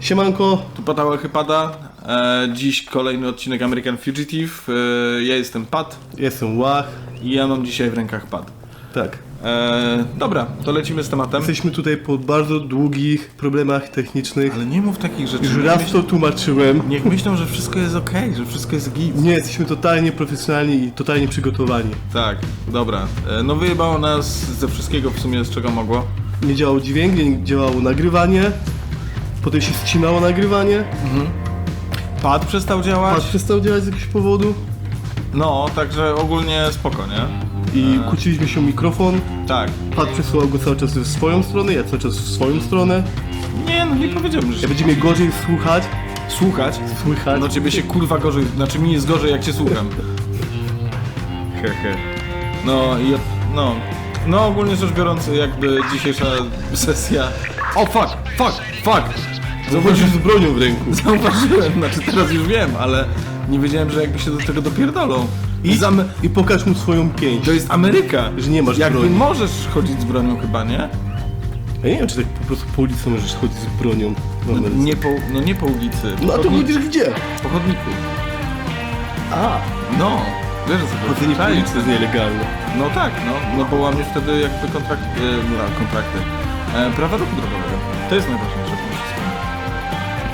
Siemanko, Tu Patał Chypada. E, dziś kolejny odcinek American Fugitive. E, ja jestem Pat jestem Łach. i ja mam dzisiaj w rękach pad. Tak. E, dobra, to lecimy z tematem. Jesteśmy tutaj po bardzo długich problemach technicznych. Ale nie mów takich rzeczy. Już Niech raz myśl- to tłumaczyłem. Niech myślą, że wszystko jest ok, że wszystko jest git. Nie, jesteśmy totalnie profesjonalni i totalnie przygotowani. Tak, dobra. E, no wyjebało nas ze wszystkiego w sumie z czego mogło. Nie działał dźwięk, nie działało nagrywanie. Potem się ścinało nagrywanie. Pad przestał działać. Pad przestał działać z jakiegoś powodu. No, także ogólnie spoko, nie? I kłóciliśmy się o mikrofon. Tak. Pad przesyłał go cały czas w swoją stronę, ja cały czas w swoją stronę. Nie, no nie powiedziałbym, że Ja będzie mnie gorzej słuchać. słuchać. Słychać. No ciebie się kurwa gorzej, znaczy mi jest gorzej jak cię słucham. Hehe. No i no. No ogólnie rzecz biorąc jakby dzisiejsza sesja... O fuck, fuck, fuck! Zachodzisz z bronią w ręku. Zauważyłem, znaczy teraz już wiem, ale nie wiedziałem, że jakby się do tego dopierdolą. I zam... I pokaż mu swoją pięść. To jest Ameryka. Że nie masz Jakby broni. możesz chodzić z bronią chyba, nie? Ja nie wiem, czy tak po prostu po ulicy możesz chodzić z bronią. No nie po, no nie po ulicy. No a po to chodni- chodzisz gdzie? Po chodniku. A, No. Wiesz, że sobie chodzenie po ulicy jest nielegalne. No tak, no, no bo łamiesz wtedy jakby kontrakt, e, no, kontrakty. E, prawa ruchu drogowego. To jest najważniejsze w tym wszystkim.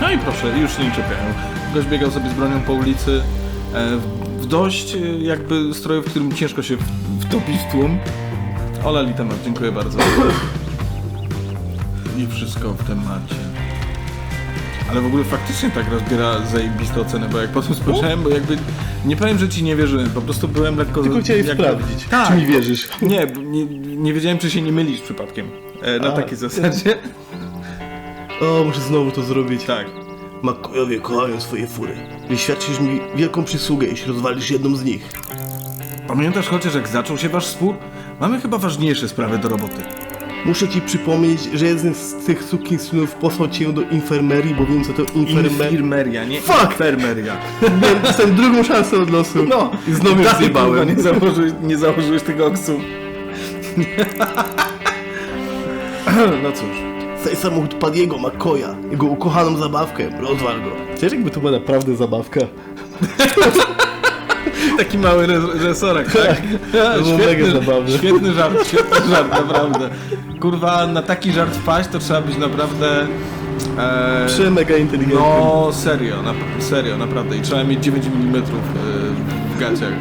No i proszę, już się nie czepiają. Gość biegał sobie z bronią po ulicy e, w- dość e, jakby stroju, w którym ciężko się wtopić w tłum. Ola temat, dziękuję bardzo. I wszystko w temacie. Ale w ogóle faktycznie tak rozbiera zajebiste oceny, bo jak potem spojrzałem, bo jakby nie powiem, że ci nie wierzyłem, po prostu byłem lekko... Tylko chciałem jakby- sprawdzić, tak, czy mi wierzysz. Nie, nie, nie wiedziałem, czy się nie mylisz przypadkiem. E, na A. takiej zasadzie. O, muszę znowu to zrobić. Tak. Makojowie kochają swoje fury. Wyświadczysz mi wielką przysługę, jeśli rozwalisz jedną z nich. Pamiętasz chociaż, jak zaczął się wasz spór? Mamy chyba ważniejsze sprawy do roboty. Muszę ci przypomnieć, że jeden z tych sukinsynów posłał cię do infirmerii, bo wiem co to infirmeria. Infirmeria, nie Fuck! Infermeria. Dostałem drugą szansę od losu. No, I znowu dalej, kurwa, zjebałem. nie założyłeś, nie założyłeś tego oksu. no cóż. Staj samochód Padiego McCoya, jego ukochaną zabawkę, rozwal go. Wiesz, jakby to była naprawdę zabawka? Taki mały re- resorek, tak? Mega zabawne. świetny żart, świetny żart, naprawdę. Kurwa, na taki żart wpaść, to trzeba być naprawdę... E, Prze mega inteligentny. no, serio, na, serio, naprawdę. I trzeba mieć 9 mm w gaciach.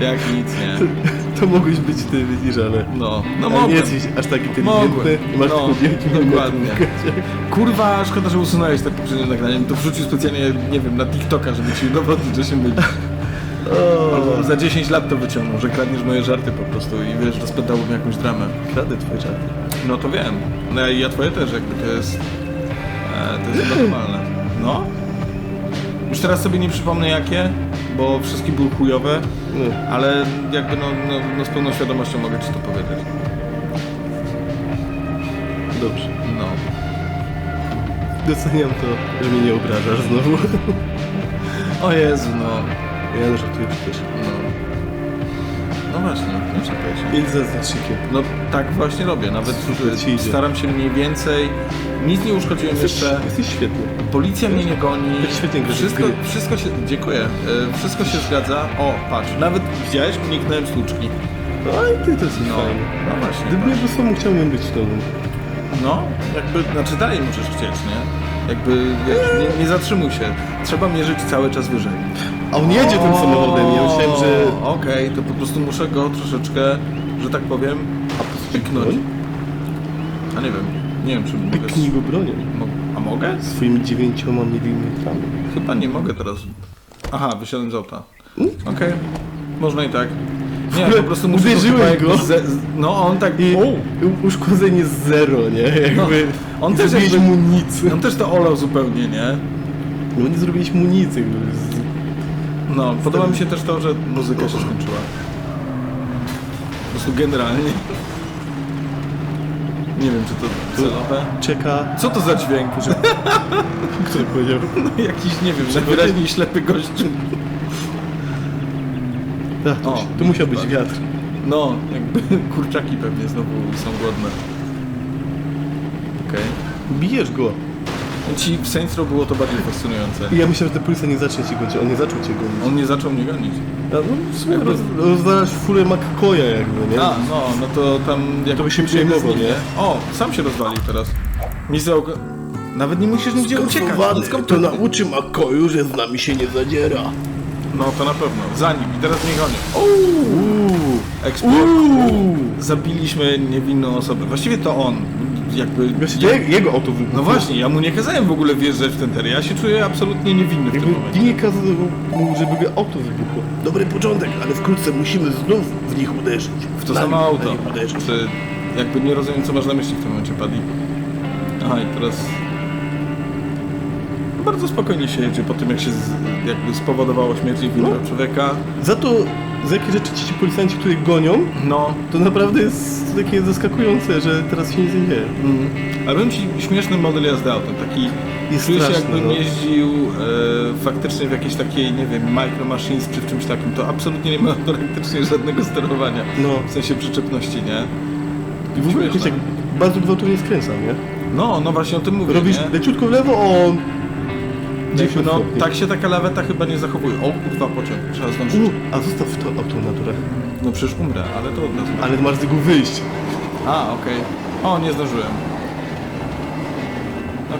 Jak nic, nie? To mogłeś być ty, widzisz, ale... No, no ale nie mogłem. jesteś aż tak inteligentny Mogłem. masz No, wielki dokładnie. Kurwa, szkoda, że usunąłeś tak poprzednie nagranie. To wrzucił specjalnie, nie wiem, na TikToka, żeby ci udowodnić, że się myli. Albo za 10 lat to wyciągnął, że kradniesz moje żarty po prostu i wiesz, rozpętałbym jakąś dramę. Kradę twoje żarty. No to wiem. No i ja twoje też, jakby to jest... E, to jest normalne. No. Już teraz sobie nie przypomnę jakie, bo wszystkie były chujowe, No. ale jakby no, no, no z pełną świadomością mogę ci to powiedzieć. Dobrze. No. Doceniam to, że mnie nie obrażasz znowu. O Jezu, no. Ja żartuję przecież. No, no właśnie, no czekajcie. Jedź za zastrzykiem. No tak właśnie robię, nawet Super ci idzie. staram się mniej więcej, nic nie uszkodziłem jeszcze, Jesteś świetny. policja mnie nie goni, Tak świetnie grasz w wszystko, gry. wszystko się, dziękuję, E, wszystko się zgadza, o patrz, nawet widziałeś, uniknąłem stłuczki, No i ty to jest no, no właśnie, Gdyby ja po prostu chciałbym być tobą. no, jakby, znaczy dalej możesz chcieć, nie? Jakby, wiesz, nie, nie zatrzymuj się, trzeba mierzyć cały czas wyżej. A on jedzie tym samochodem, ja myślałem, że... Okej, to po prostu muszę go troszeczkę, że tak powiem, pyknąć. A nie wiem, nie wiem czy mogę... Pyknij go bronią. Mo- A mogę? Swoimi dziewięcioma milimetrami. Chyba nie mogę teraz. Aha, wysiadłem z auta. Okej, można i tak. Nie, po prostu muszę uderzyłeś jakby go? Ze, z- no on tak... I O! uszkodzenie zero, nie? Jakby... on też zrobiliśmy jakby- mu nic. On też to olał zupełnie, nie? No nie zrobiliśmy mu nic. Jakby. z- No, podoba mi się też to, że muzyka się skończyła. Po prostu generalnie. Nie wiem, czy to celowe. Czeka... Co to za dźwięk? Kto to powiedział? jakiś, nie wiem, najwyraźniej ślepy gościu. To, O, to musiał być wiatr. No, jakby kurczaki pewnie znowu są głodne. Okej. Bijesz go. Ci w Saints Row było to bardziej fascynujące. I ja myślałem, że ten policja nie zacznie cię gonić, on nie zaczął cię gonić. On nie zaczął mnie gonić. A, no, w sumie roz, rozwalasz furę McCoya jakby, nie? A, no, no to tam... Jak To by się przejmował, nie? O, sam się rozwalił teraz. Mi Nawet nie musisz nigdzie uciekać. To nauczy McCoyu, że z nami się nie zadziera. No to na pewno. Za nim. I teraz mnie gonią. Uuu. Eksport. Zabiliśmy niewinną osobę. Właściwie to on. Jakby... Właściwie je- jego auto wybuchło. No właśnie, ja mu nie kazałem w ogóle wjeżdżać w ten ter. Ja się czuję absolutnie niewinny w tym Jakby momencie. nie kazał mu, żeby go auto wybuchło. Dobry początek, ale wkrótce musimy znów w nich uderzyć. W to Na samo nich- auto. na nich uderzyć. Czy jakby nie rozumiem, co masz na myśli w tym momencie, Paddy. Aha, i teraz... Bardzo spokojnie się jedzie po tym, jak się z, jakby spowodowało śmierć niewinnego No. człowieka. Za to, za jakie rzeczy ci, ci policjanci tutaj gonią, No, to naprawdę jest takie zaskakujące, że teraz się nic nie dzieje. Mm. Ale powiem ci, śmieszny model jazdy autem, taki Jest czuję się jakbym no. jeździł e, faktycznie w jakiejś takiej, nie wiem, micro machines czy w czymś takim, to absolutnie nie ma praktycznie żadnego sterowania, No. w sensie przyczepności, nie? I w ogóle jakoś jak bardzo gwałtownie skręca, nie? No, no właśnie o tym mówię, Robisz nie? leciutko w lewo, on... Jakby, no, tak się taka laweta chyba nie zachowuje. O kurwa, pociąg, trzeba zdążyć. U, a zostaw to auto na. No przecież umrę, ale to od nas. Ale masz z tego wyjść. A, okej. O, nie zdążyłem.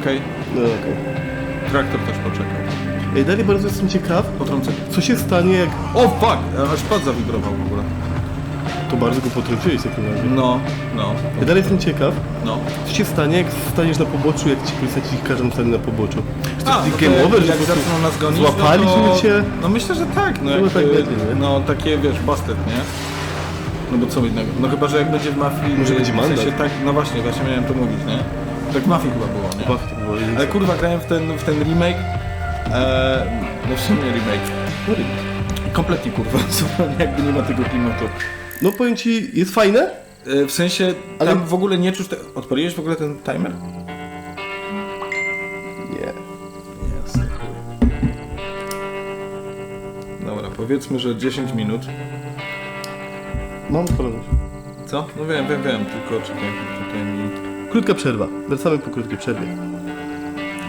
Okej, No okej. traktor też poczekał. Ej, dalej bardzo jestem ciekaw, Potrącenie. co się stanie, jak... O, fuck! Aż pad zawibrował w ogóle. To bardzo go potrąciłeś w takim razie. No, no, Ja dalej jestem ciekaw, no. co się stanie, jak staniesz na poboczu, jak ci policjanci każą stanąć na poboczu. Czy to taki no to game over, że jak prostu zaczną nas gonić, złapali no to... cię? No myślę, że tak, no Chyba jak, tak będzie, nie? No takie, wiesz, busted, nie? No bo co innego. No chyba, że jak będzie w mafii... Może będzie w sensie mandat. tak, no właśnie, właśnie miałem to mówić, nie? Tak w mafii chyba było, nie? Chyba w tym było. Ale kurwa, grałem w ten, w ten remake. E, no w sumie remake. Kompletnie kurwa, zupełnie jakby nie ma tego klimatu. No powiem ci, jest fajne, E, w sensie, Ale- tam w ogóle nie czuć... Te... Odpaliłeś w ogóle ten timer? Nie. Jasne, chuj. Dobra, powiedzmy, że 10 minut. Mam kolorność. Co? No wiem, wiem, wiem, tylko czekaj, tutaj mi... Krótka przerwa. Wracamy po krótkiej przerwie.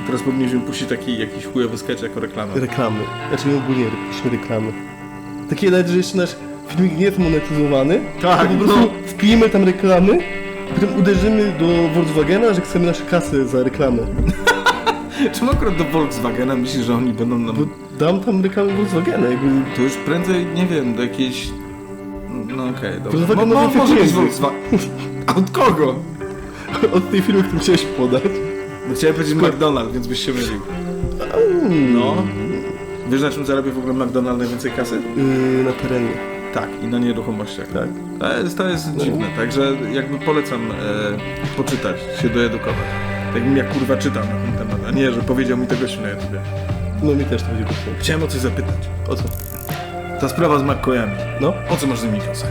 Teraz powinniśmy puścić taki jakiś chujowy sketch jako reklamę. Reklamy. Znaczy nie ogólnie puśćmy reklamy. Takie nawet, że jeszcze nasz filmik nie jest monetyzowany. Tak, to po prostu no. tam reklamy, potem uderzymy do Volkswagena, że chcemy nasze kasy za reklamę. Czemu akurat do Volkswagena myślisz, że oni będą nam... Bo dam tam reklamę Volkswagena, jakby... To już prędzej, nie wiem, do jakiejś... No okej, dobra. Volkswagen Mo- ma mo- więcej może być pieniędzy. Volkswagen. A Od kogo? Od tej firmy, którą chciałeś podać. No chciałem powiedzieć McDonald's, więc byś się mylił. No. Wiesz na czym zarabia w ogóle McDonald's najwięcej kasy? Yy, na terenie. Tak, i na nieruchomościach. Tak. To jest, to jest dziwne, także jakby polecam e, poczytać, się doedukować. Tak bym jak kurwa czytał na ten temat, a nie, że powiedział mi to gościu na YouTubie. No mi też to będzie kosztować. Chciałem o coś zapytać. O co? Ta sprawa z McCoyami. No? Po co masz z nimi kasę?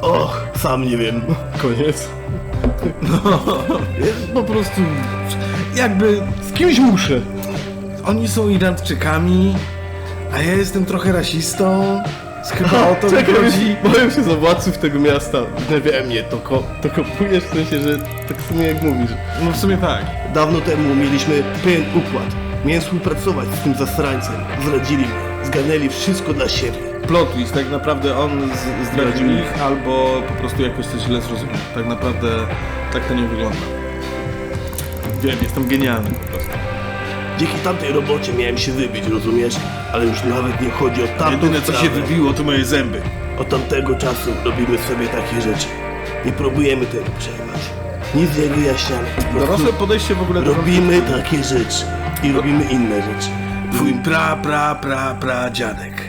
Och, sam nie wiem. Koniec. No. Po prostu... Jakby Z kimś muszę. oni są Irlandczykami, a ja jestem trochę rasistą. Chyba o to Czekaj, chodzi. boję się za władców tego miasta. Wnerwia mnie to, ko to kopujesz w sensie, że tak samo jak mówisz. No w sumie tak. Dawno temu mieliśmy pewien układ. Miałem współpracować z tym zasrańcem. Zradzili mnie. Zgarnęli wszystko dla siebie. Plot twist, tak naprawdę on z, zdradził ich, albo po prostu jakoś coś źle zrozumiał. Tak naprawdę tak to nie wygląda. Wiem, jestem genialny. Dzięki tamtej robocie miałem się wybić, rozumiesz? Ale już nawet nie chodzi o tamtą Jedyne co się wybiło to moje zęby. Od tamtego czasu robimy sobie takie rzeczy. Nie próbujemy tego przejmować. Nic nie wyjaśniamy. Po prostu Dorosłe podejście w ogóle do robimy takie rzeczy. I robimy inne rzeczy. Twój pra, pra, pra, pra dziadek.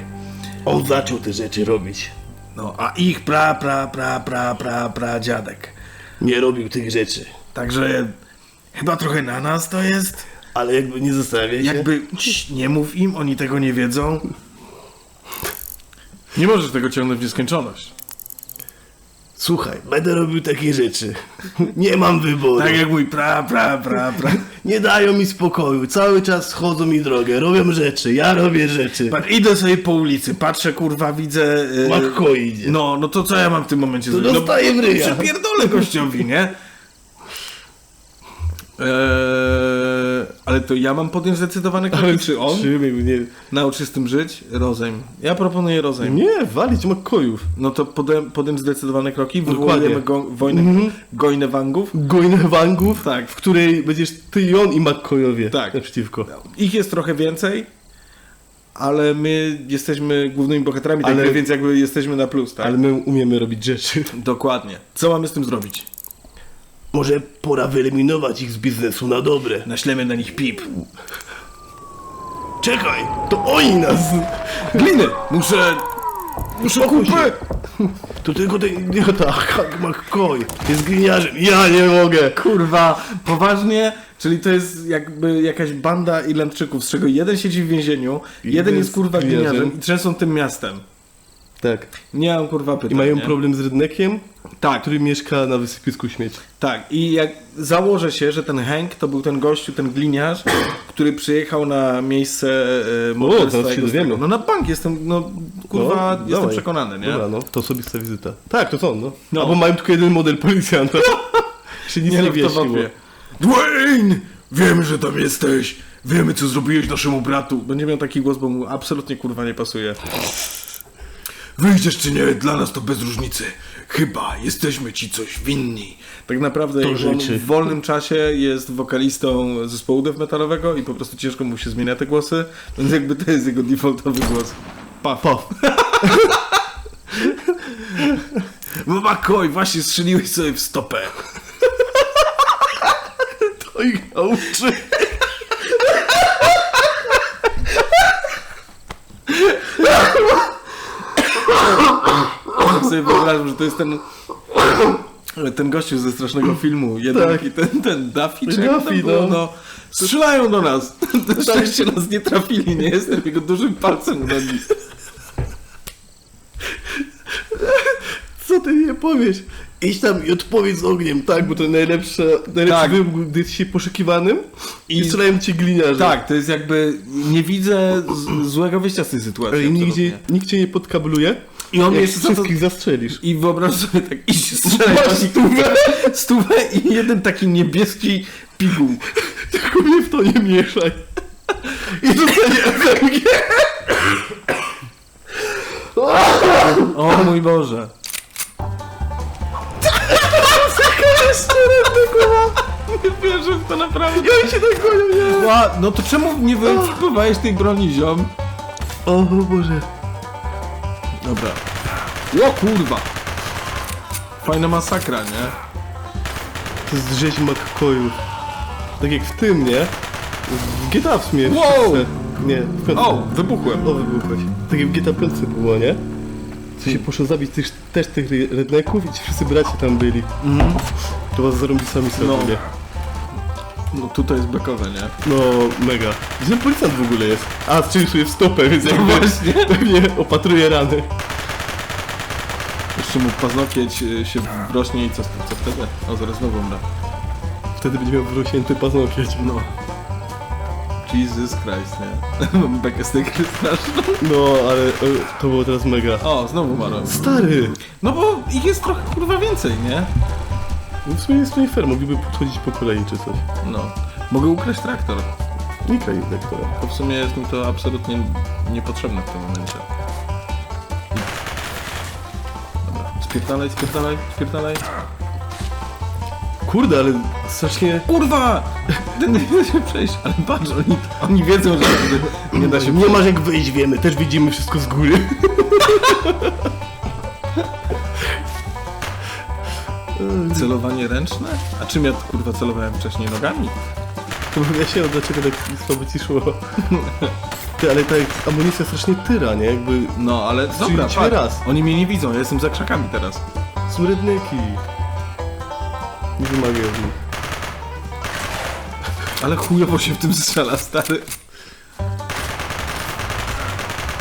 On zaczął te rzeczy robić. No, a ich pra, pra, pra, pra, pra, pra dziadek. Nie robił tych rzeczy. Także chyba trochę na nas to jest. Ale jakby nie zastanawiaj się. Jakby cii, nie mów im, oni tego nie wiedzą. Nie możesz tego ciągnąć w nieskończoność. Słuchaj, będę robił takie rzeczy. Nie mam wyboru. Tak jak mój pra, pra, pra, pra. Nie dają mi spokoju. Cały czas schodzą mi drogę. Robią rzeczy. Ja robię rzeczy. Patrz, idę sobie po ulicy, patrzę, kurwa, widzę... Yy, Makko idzie. No, no to co ja mam w tym momencie To zrobić? dostaję w no, ryja. Przypierdolę gościowi, nie? Eee, ale to ja mam podjąć zdecydowane kroki, czy on? Trzymaj mnie. Nauczy z tym żyć? Rozejm. Ja proponuję rozejm. Nie, walić McCoyów. No to podem, podem zdecydowane kroki, wywołujemy go, wojnę, Mhm. gojnę wangów. Gojnę wangów, Tak. w której będziesz ty i on i McCoyowie Tak. naprzeciwko. Ich jest trochę więcej, ale my jesteśmy głównymi bohaterami, tak Ale- więc jakby jesteśmy na plus, tak? Ale my umiemy robić rzeczy. Dokładnie. Co mamy z tym zrobić? Może pora wyeliminować ich z biznesu na dobre. Naślemy na nich pip. Czekaj, to oni nas! Gliny! Muszę... Muszę Spokój kupę! To tylko ten idiota, Hank McCoy, jest gliniarzem. Ja nie mogę. Kurwa, poważnie? Czyli to jest jakby jakaś banda Irlandczyków, z czego jeden siedzi w więzieniu, jeden Jeden jest kurwa gliniarzem. gliniarzem i trzęsą tym miastem. Tak. Nie mam kurwa pytań. I mają nie? problem z rednekiem, Tak, który mieszka na wysypisku śmieci. tak. I jak założę się, że ten Hank to był ten gościu, ten gliniarz, który przyjechał na miejsce e, morderstwa zaraz się dowiemy. No na bank jestem, no kurwa, No, jestem dawaj. przekonany, nie? Dobra, no, to osobista wizyta. Tak, to są, no. No. Albo mają tylko jeden model policjanta. się nic nie, no, w to wyjaśniło. wątpię. Dwayne! Wiemy, że tam jesteś! Wiemy, co zrobiłeś naszemu bratu. Będzie miał taki głos, bo mu absolutnie kurwa nie pasuje. Wyjdziesz czy nie, dla nas to bez różnicy. Chyba jesteśmy ci coś winni. Tak naprawdę To on w wolnym czasie jest wokalistą zespołu death metalowego i po prostu ciężko mu się zmienia te głosy, więc jakby to jest jego defaultowy głos. Paf. Paf. No McCoy, właśnie strzeliłeś sobie w stopę. To ich nauczy. Ja sobie wyobrażam, że to jest ten ten gościu ze strasznego filmu. Jeden, Tak. ten, ten Duffy, czy Duffy, było, no. no. Strzelają do nas. Na szczęście nas nie trafili, nie jestem jego dużym palcem u nogi. Co ty nie powiesz? Idź tam i odpowiedz z ogniem, tak? Bo to najlepsze, najlepszy Tak. wybuch, gdy jesteś się poszukiwanym i, I- strzelają ci gliniarze. Tak, to jest jakby, nie widzę złego wyjścia z tej sytuacji. Ale nigdzie, nikt cię nie podkabluje. I on jeszcze za to- wszystkich zastrzelisz. I wyobraź sobie tak, iść strzelać Masz właśnie stówę, stówę i jeden taki niebieski piguł. Tylko mnie w to nie mieszaj. I rzucenie FMG. O mój Boże. Nie wierzę w to naprawdę. I oni się tak gonią, nie? Ła, no to czemu nie wyekipowałeś tej broni, ziom? O Boże. Dobra. O kurwa. Fajna masakra, nie? To jest rzeź McCoyów. Tak jak w tym, nie? W GTA w sumie. w Wow! szóstce. Nie, w piątce. O, wybuchłem. O, wybuchłeś. Tak jak w GTA 5 było, nie? Co się poszło zabić tych, też tych redneków i ci wszyscy bracia tam byli. To was zarąbisami sobie. No. No. Tutaj jest bekowe, nie? no, mega. Gdzie policjant w ogóle jest? A, strzelił w stopę, więc jakby No właśnie. pewnie opatruje rany. Jeszcze mu paznokieć y, się wrośnie i co, co wtedy? O, zaraz znowu umrę. Wtedy będzie miał wrośnięty paznokieć. No. Jesus Christ, nie? Mam bekę z tej straszną. No, ale e, to było teraz mega. O, znowu umarłem. Stary! No bo ich jest trochę kurwa więcej, nie? No w sumie jest to nie fair, mogliby podchodzić po kolei czy coś. No. Mogę ukraść traktor. Nie kraj lektora. To w sumie jest mi to absolutnie niepotrzebne w tym momencie. Dobra, spierdalaj, spierdalaj, spierdalaj. Kurde, ale strasznie... Kurwa! Ten nie da się przejść, ale patrz, oni, oni wiedzą, że nie da się Nie masz jak wyjść, wiemy, też widzimy wszystko z góry. Celowanie ręczne? A czym ja kurwa celowałem wcześniej nogami? To wyjaśniało, dlaczego tak słabo ci szło. Ty, ale ta amunicja strasznie tyra, nie? Jakby No, ale dobra, patrz, raz. oni mnie nie widzą, ja jestem za krzakami teraz. są redneki. Nie wymagają od nich. Ale chujowo się w tym strzela, stary.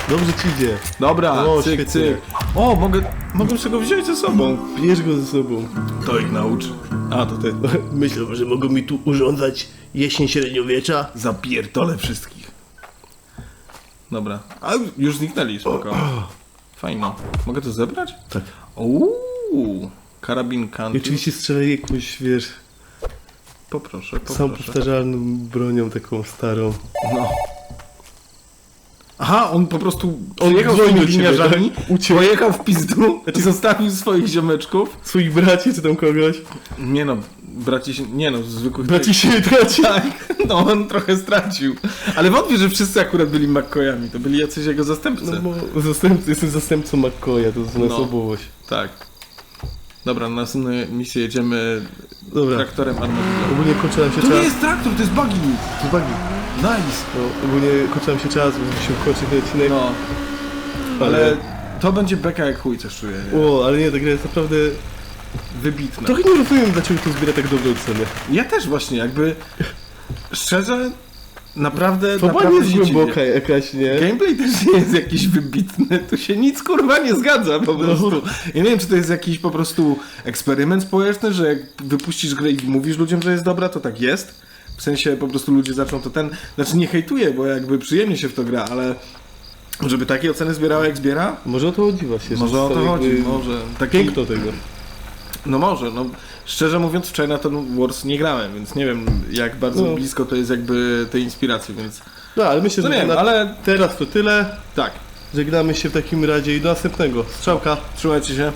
Dobrze ci idzie. Dobra, O, cyk, świetnie. cyk. O, mogę, mogę sobie go wziąć ze sobą. Bierz go ze sobą. To ich nauczy. A, to ty. Myślę, że mogą mi tu urządzać jesień średniowiecza. Zapierdolę wszystkich. Dobra. A, już zniknęli, spoko. Fajno. Mogę to zebrać? Tak. Uuu, karabin I kanty. oczywiście strzelaj jakąś, wiesz... Poproszę, Są poproszę. powtarzalną bronią taką starą. No. Aha, on po prostu On przyjechał tymi do ciebie, gliniarzami, tak? Uciekł. pojechał w pizdu, zostawił swoich ziomeczków. Swoich braci czy tam kogoś. Nie no, braci się, nie no, zwykłych... Braci się traci. Tak, no on trochę stracił. Ale wątpię, że wszyscy akurat byli McCoyami, to byli jacyś jego zastępcy. No bo zastępcy, jestem zastępcą McCoya, to jest No. osobowość. Tak. Dobra, na następną misję jedziemy Dobra, traktorem Armadillo. ogólnie kończy nam się To nie czas. jest traktor, to jest buggy. To bagi. Nice. No, ogólnie kończy nam się czas, bo musimy kończyć ten odcinek. No, ale to będzie beka jak chuj, coś czuję. Nie? O, ale nie, ta gra jest naprawdę... Wybitne. Trochę nie rozumiem, dlaczego to zbiera tak dobre oceny. Ja też właśnie, jakby szczerze, naprawdę, Fabuła nie naprawdę jest się głęboka dziwię. jakaś, nie? Gameplay też nie jest jakiś wybitny, tu się nic kurwa nie zgadza po prostu. Ja nie wiem, czy to jest jakiś po prostu eksperyment społeczny, że jak wypuścisz grę i mówisz ludziom, że jest dobra, to tak jest. W sensie po prostu ludzie zaczną to ten... Znaczy nie hejtuję, bo jakby przyjemnie się w to gra, ale żeby takie oceny zbierała jak zbiera? Może o to chodzi właśnie. że Może o to chodzi, może. Taki, Piękno tego. No może, no szczerze mówiąc wczoraj na ten Wars nie grałem, więc nie wiem jak bardzo No. blisko to jest jakby tej inspiracji, więc... No, ale myślę, No że nie wiem, na ale teraz to tyle. tak. Żegnamy się w takim razie i do następnego. Strzałka. Trzymajcie się.